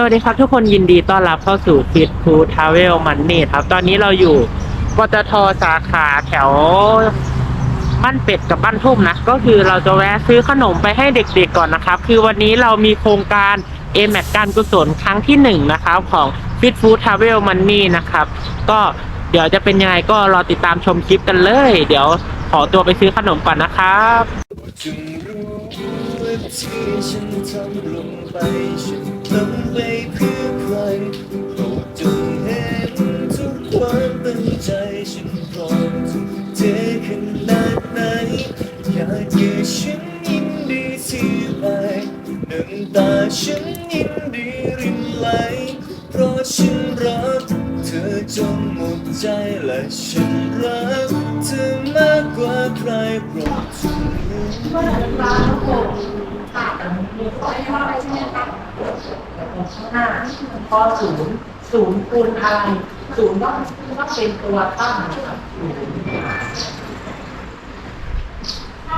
สวัสดีครับทุกคนยินดีต้อนรับเข้าสู่ Fit Food Travel Money ครับ ตอนนี้เราอยู่ปตทสาขาแถวบ้านเป็ดกับบ้านทุ่มนะ ก็คือเราจะแวะซื้อขนมไปให้เด็กๆก่อนนะครับ คือวันนี้เรามีโครงการ a m a t การกุศลครั้งที่หนึ่งนะครับของ Fit Food Travel Money นะครับ ก็เดี๋ยวจะเป็นยังไงก็รอติดตามชมคลิปกันเลย เดี๋ยวขอตัวไปซื้อขนมก่อนนะครับ ที่ฉันทำลงไป ฉันทำไปเพื่อใครโปรดจงเห็นทุกความตั้งใจฉันพร้อมทุ่มเทขนาดไหนอยากให้ฉันยินดีที่ไปน้ำตาฉันยินดีรินไหลเพราะฉันรักเธอจนหมดใจและฉันรักเธอมากกว่าใครโปรดจงรู้ ห้าพอศูนย์ศูนย์คูณอะไรศูนย์ต้องต้องเป็นตัวตั้งนะครับ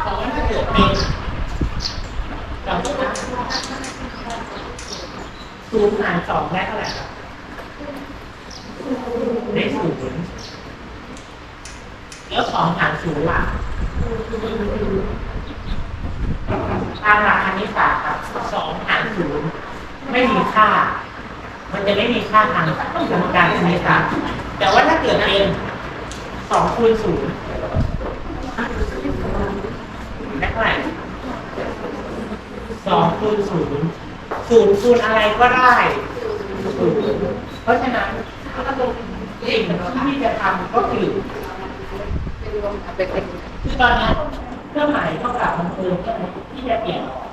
แต่ว่าถ้าเกิดเป็นเราต้องนับศูนย์หารสองได้เท่าไหร่ครับได้ศูนย์แล้วสองหารศูนย์ล่ะ ตามหลักคณิตศาสตร์ครับสองหารศูนย์ไม่มีค่า มันจะไม่มีค่าทางสมการคณิตศาสตร์แต่ว่าถ้าเกิดเป็นสองคูณศูนย์ได้เท่าไหร่สองคูณศูนย์ศูนย์คูณอะไรก็ได้ศูนย์เพราะฉะนั้นสิ่งที่จะทำก็คือคือตอนนี้ เครื่องหมายเท่ากับมันคือที่จะเปลี่ยนออก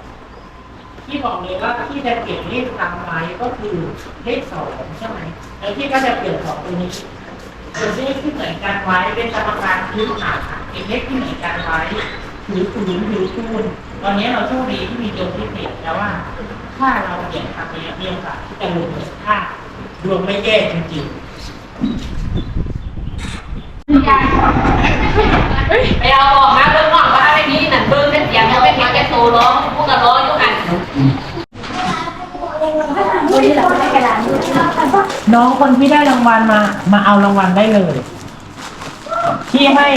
ที่บอกเลยว่าที่จะเปลี่ยนเลขตามไว้ก็คือเลขสองใช่ไหมแล้วที่ก็จะเปลี่ยนสองตัวนี้เป็นเลขที่เหมือนกันไว้เป็นสมการพื้นฐานเป็นเลขที่เหมือนกันไว้ถือศูนย์ถือคูณตอนนี้เราโชคดีที่มีดวงพิเศษแล้วว่า ถ้าเราเปลี่ยนคำนี้เรียกว่าที่จะลงถ้าดวงไม่แย่จริงๆไปเอาออกมาเบิ่งก่อนว่าอะไรนี้นั่นเบิ่งแต่เสียงยังเป็นเสียงแกโซร้องพวกกันร้องอยู่หัน น้องคนที่ได้รางวัลมา มาเอารางวัลได้เลยที่ให้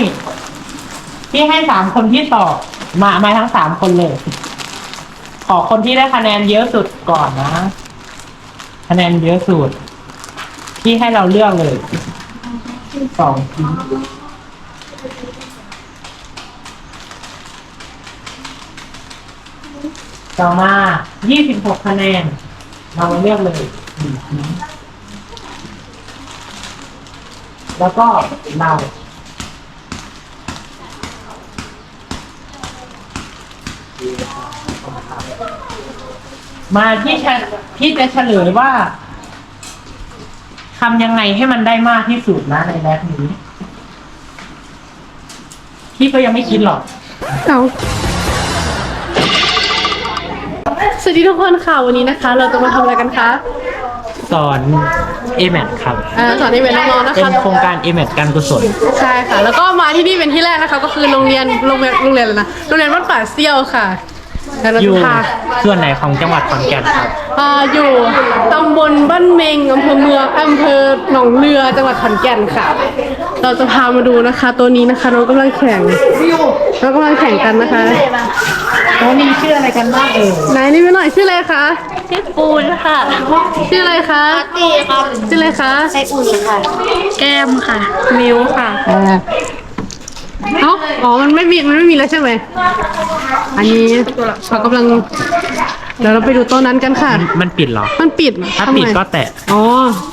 ที่ให้สามคนที่ตอบมามาทั้งสามคนเลย ขอคนที่ได้คะแนนเยอะสุดก่อนนะคะแนนเยอะสุดที่ให้เราเลือกเลยสองชิ้นต่อมายี่สิบหกคะแนน เรามาเลือกเลยหนึ่งชิ้น แล้วก็เรามาที่จะที่จะเฉลยว่าทำยังไงให้มันได้มากที่สุดนะในแรปนี้ พี่ก็ยังไม่คิดหรอก เอาสวัสดีทุกคนค่ะวันนี้นะคะ เราจะมาทำอะไรกันคะ สอน a m a t ครับ เอ่อสอนให้เป็นน้องๆนะเป็นคะโครงการ a m a t การกุศล ใช่ค่ะ แล้วก็มาที่นี่เป็นที่แรกนะคะ ก็คือโรงเรียนโรงเรียนโรงเรียนอะไรนะโรงเรียนวัดป่าเซี่ยวค่ะแล้วเราอยู่จะพาส่วนไหนของจังหวัดขอนแก่นครับ อ่าอยู่ตำบลบ้านเมงอำเภอเมืองอำเภอหนองเรือจังหวัดขอนแก่นค่ะ เราจะพามาดูนะคะ ตัวนี้นะคะเรากำลังแข่งเรากำลังแข่งกันนะคะแล้วมีชื่ออะไรกันบ้างเอ่ยไหนนี่ไม่หน่อยชื่ออะไรคะ ชื่อปูนค่ะ ชื่ออะไรคะตีครับชื่ออะไรคะไออุ่นค่ะ แก้มค่ะ มิวค่ะเอ้าอ๋อ มันไม่มี มันไม่มีแล้วใช่ไหม อันนี้เรากำลัง เดี๋ยวเราไปดูโต๊ะนั้นกันค่ะ มันปิดเหรอ มันปิดถ้าทำไมปิดก็แตะ อ๋อ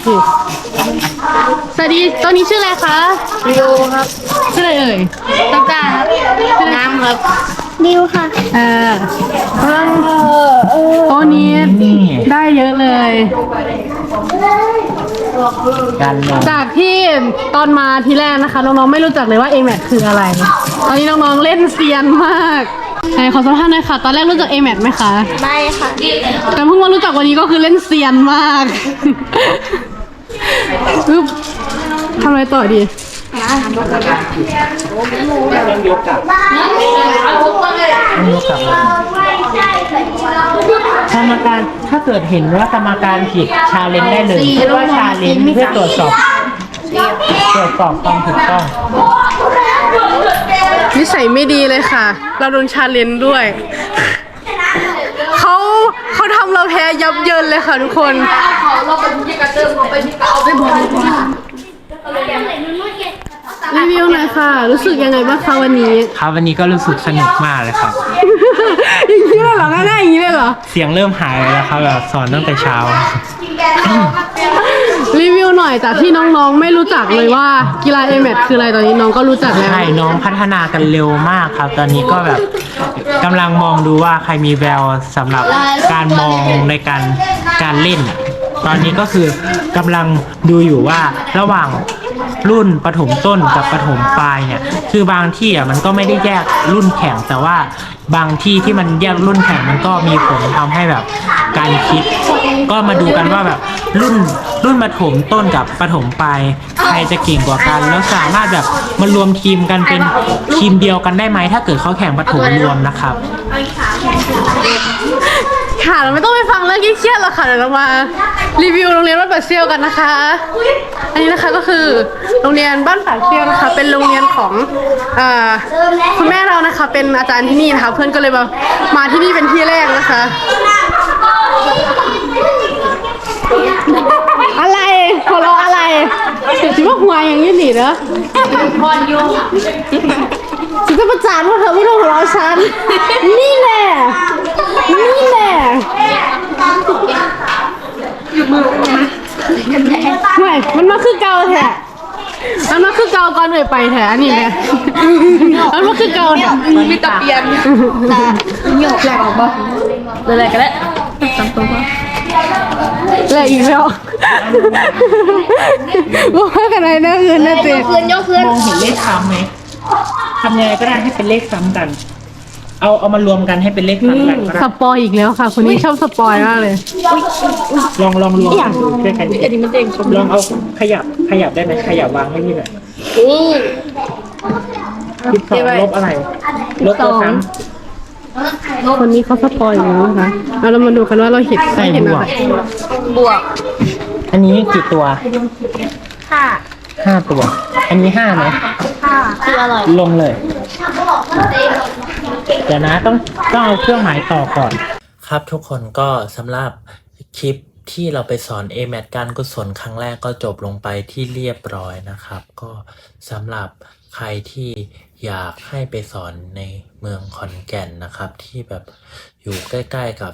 ปิดสวัสดีโต๊ะนี้ชื่ออะไรคะ วิวครับ ชื่ออะไรเอ่ยต้นกล้าครับน้ำครับ นิวค่ะ เออเพิ่งโต๊ะนี้นี่ได้เยอะเลย การลงจากที่ตอนมาทีแรกนะคะ น้องๆไม่รู้จักเลยว่า a m a t คืออะไร ตอนนี้น้องๆเล่นเซียนมากไหนขอสัมภาษณ์หน่อยค่ะ ตอนแรกรู้จัก a m a t ไหมคะไม่ค่ะ แต่เพิ่งมารู้จักวันนี้ก็คือเล่นเซียนมากปึ๊บทำอะไรต่อดีต้อง ยกกลับเอาทุกคนเลยต้องยกกลับมาสมการถ้าเกิดเห็นว่าสมการผิดชาเลนจ์ได้เลยเพราะว่าชาเลนจ์เพื่อตรวจสอบตรวจสอบความถูกต้อง นิสัยไม่ดีเลยค่ะ เราโดนชาเลนจ์ด้วย เขาเขาทำเราแพ้ยับเยินเลยค่ะทุกคน เขาเราไปที่กระเติมเขาไปที่กระเอาไปหมด รีวิวหน่อยค่ะ รู้สึกยังไงบ้างคะวันนี้ ครับวันนี้ก็รู้สึกสนุกมากเลยครับ อย่างนี้เลยเหรอง่ายๆอย่างนี้เลยเหรอ เสียงเริ่มหายแล้วครับแบบสอนตั้งแต่เช้า รีวิวหน่อยจากที่น้องๆ ไม่รู้จักเลยว่ากีฬาเอแมทคืออะไรตอนนี้น้องก็รู้จักแล้ว ใช่น้องพัฒนากันเร็วมากครับ ตอนนี้ก็แบบกำลังมองดูว่าใครมีแววสำหรับการมองในการการเล่น ตอนนี้ก็คือกำลังดูอยู่ว่าระหว่าง รุ่นปฐมต้นกับปฐมปลายเนี่ย คือบางที่อะมันก็ไม่ได้แยกรุ่นแข่งแต่ว่าบางที่ที่มันแยกรุ่นแข่งมันก็มีผลทำให้แบบการคิด ก็มาดูกันว่าแบบรุ่นรุ่นปฐมต้นกับปฐมปลายใครจะเก่งกว่ากันแล้วสามารถแบบมารวมทีมกันเป็นทีมเดียวกันได้ไหมถ้าเกิดเขาแข่งปฐมรวมนะครับ ค่ะเราไม่ต้องไปฟังเรื่องเครียดๆหรอกค่ะเดี๋ยวเรามารีวิวโรงเรียนบ้านป่าเซี่ยวกันนะคะ อันนี้นะคะก็คือโรงเรียนบ้านป่าเซี่ยวนะคะ เป็นโรงเรียนของเอ่อคุณแม่เรานะคะ เป็นอาจารย์ที่นี่นะคะ เพื่อนก็เลยมามาที่นี่เป็นที่แรกนะคะ อะไรหัวเราะอะไรเดี๋ยวจิว่าหัวอย่างนี้หนิเนอะพรอยู่ฉันจะประจานว่าเธอไม่ต้องหัวเราะฉันนี่แหละ นี่แหละไม่มันมาคือเกาแท้มันมาคือเกาก่อนเลยไปแท้นี่แหละมันมาคือเกาแท้มีตะเปียนหยกแหลกออกปะอะไรกันแล้วแหลกอีกแล้วว่ากันไหนนะคืนนะเจ๊เพื่อนยกเพื่อนมองเห็นเลขซ้ำไหมทำยังไงก็ได้ให้เป็นเลขซ้ำกัน เอาเอามารวมกันให้เป็นเลขซ้ำกันก็สได้ปอยอีกแล้วค่ะ คนนี้ชอบสปอยมากเลย ลองลองรวมกันดูช่วยกันอันนี้มันเด้งลองเอาขยับขยับได้ไหมขยับวางให้นี่หน่อยสิบสองลบอะไรลบตัวซ้คนนี้เขาสปอยอยู่แล้วนะคะเอาเรามาดูกันว่าเราเห็นำใส่เห็นบอะวไรกบวก อันนี้กี่ตัวค่ะห้าตัว อันนี้ห้าไหมค่ะคืออร่อยลงเลย เดี๋ยวนะต้องต้องเอาเครื่องหมายต่อก่อน ครับทุกคนก็สำหรับคลิปที่เราไปสอน a m a t การกุศลครั้งแรกก็จบลงไปที่เรียบร้อยนะครับ ก็สำหรับใครที่อยากให้ไปสอนในเมืองขอนแก่นนะครับ ที่แบบอยู่ใกล้ ๆกับ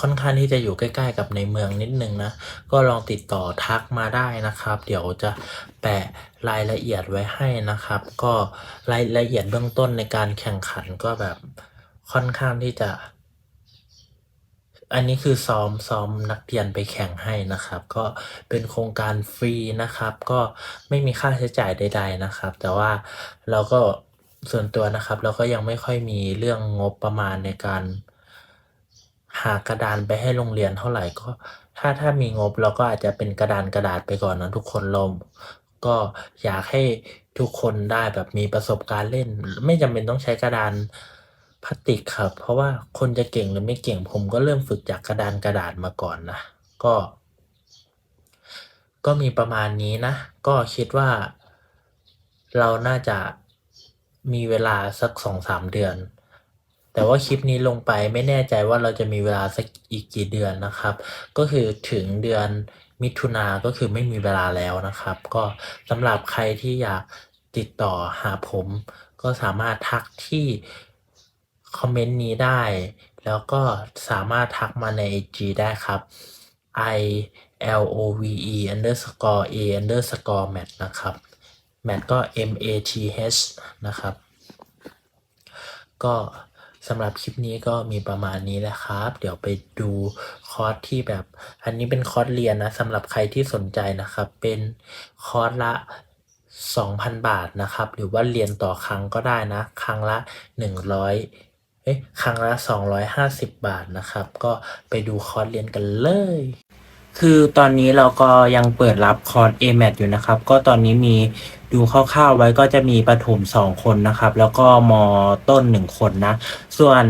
ค่อนข้างที่จะอยู่ใกล้ ๆ กับในเมืองนิดนึงนะ ก็ลองติดต่อทักมาได้นะครับ เดี๋ยวจะแปะรายละเอียดไว้ให้นะครับ ก็รายละเอียดเบื้องต้นในการแข่งขันก็แบบค่อนข้างที่จะ อันนี้คือซ้อมซ้อมนักเรียนไปแข่งให้นะครับ ก็เป็นโครงการฟรีนะครับ ก็ไม่มีค่าใช้จ่ายใด ๆนะครับ แต่ว่าเราก็ส่วนตัวนะครับ เราก็ยังไม่ค่อยมีเรื่องงบประมาณในการ หากระดานไปให้โรงเรียนเท่าไหร่ก็ ถ้าถ้ามีงบเราก็อาจจะเป็นกระดานกระดาษไปก่อนนะทุกคนเราก็อยากให้ทุกคนได้แบบมีประสบการณ์เล่น ไม่จำเป็นต้องใช้กระดานพลาสติกครับ เพราะว่าคนจะเก่งหรือไม่เก่งผมก็เริ่มฝึกจากกระดานกระดาษมาก่อนนะก็ ก็มีประมาณนี้นะ ก็คิดว่า เราน่าจะมีเวลาสักสองสามเดือน แต่ว่าคลิปนี้ลงไปไม่แน่ใจว่าเราจะมีเวลาสักอีกกี่เดือนนะครับ ก็คือถึงเดือนมิถุนาก็คือไม่มีเวลาแล้วนะครับ ก็สำหรับใครที่อยากติดต่อหาผม ก็สามารถทักที่คอมเมนต์นี้ได้ แล้วก็สามารถทักมาใน IG ได้ครับ i l o v e underscore a underscore mat นะครับ mat ก็ m a t h นะครับ ก็ สำหรับคลิปนี้ก็มีประมาณนี้แหละครับ เดี๋ยวไปดูคอร์สที่แบบ อันนี้เป็นคอร์สเรียนนะสำหรับใครที่สนใจนะครับ เป็นคอร์สละ 2,000 บาทนะครับ หรือว่าเรียนต่อครั้งก็ได้นะ ครั้งละ 100เอ๊ะครั้งละ 250 บาทนะครับ ก็ไปดูคอร์สเรียนกันเลย คือตอนนี้เราก็ยังเปิดรับคอร์ส AMAT อยู่นะครับ ก็ตอนนี้มีดูคร่าวๆไว้ก็จะมีประถมสองคนนะครับ แล้วก็มต้นหนึ่งคนนะ ส่วน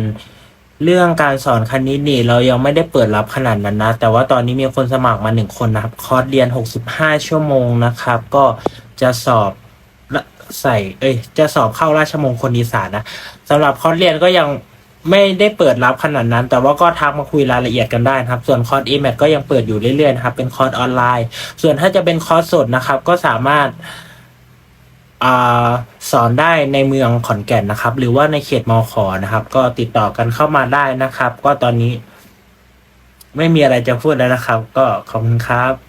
เรื่องการสอนคณิตนี่เรายังไม่ได้เปิดรับขนาดนั้นนะ แต่ว่าตอนนี้มีคนสมัครมาหนึ่งคนนะครับ คอร์สเรียน 65 ชั่วโมงนะครับ ก็จะสอบใส่ เอ้ย จะสอบเข้าราชมงคลอีสานนะสำหรับคอร์สเรียนก็ยัง ไม่ได้เปิดรับขนาดนั้น แต่ว่าก็ทักมาคุยรายละเอียดกันได้นะครับ ส่วนคอร์ส e m a t ก็ยังเปิดอยู่เรื่อยๆนะครับ เป็นคอร์สออนไลน์ ส่วนถ้าจะเป็นคอร์สสดนะครับ ก็สามารถอาสอนได้ในเมืองขอนแก่นนะครับ หรือว่าในเขตมอขอนะครับ ก็ติดต่อกันเข้ามาได้นะครับ ก็ตอนนี้ ไม่มีอะไรจะพูดแล้วนะครับ ก็ขอบคุณครับ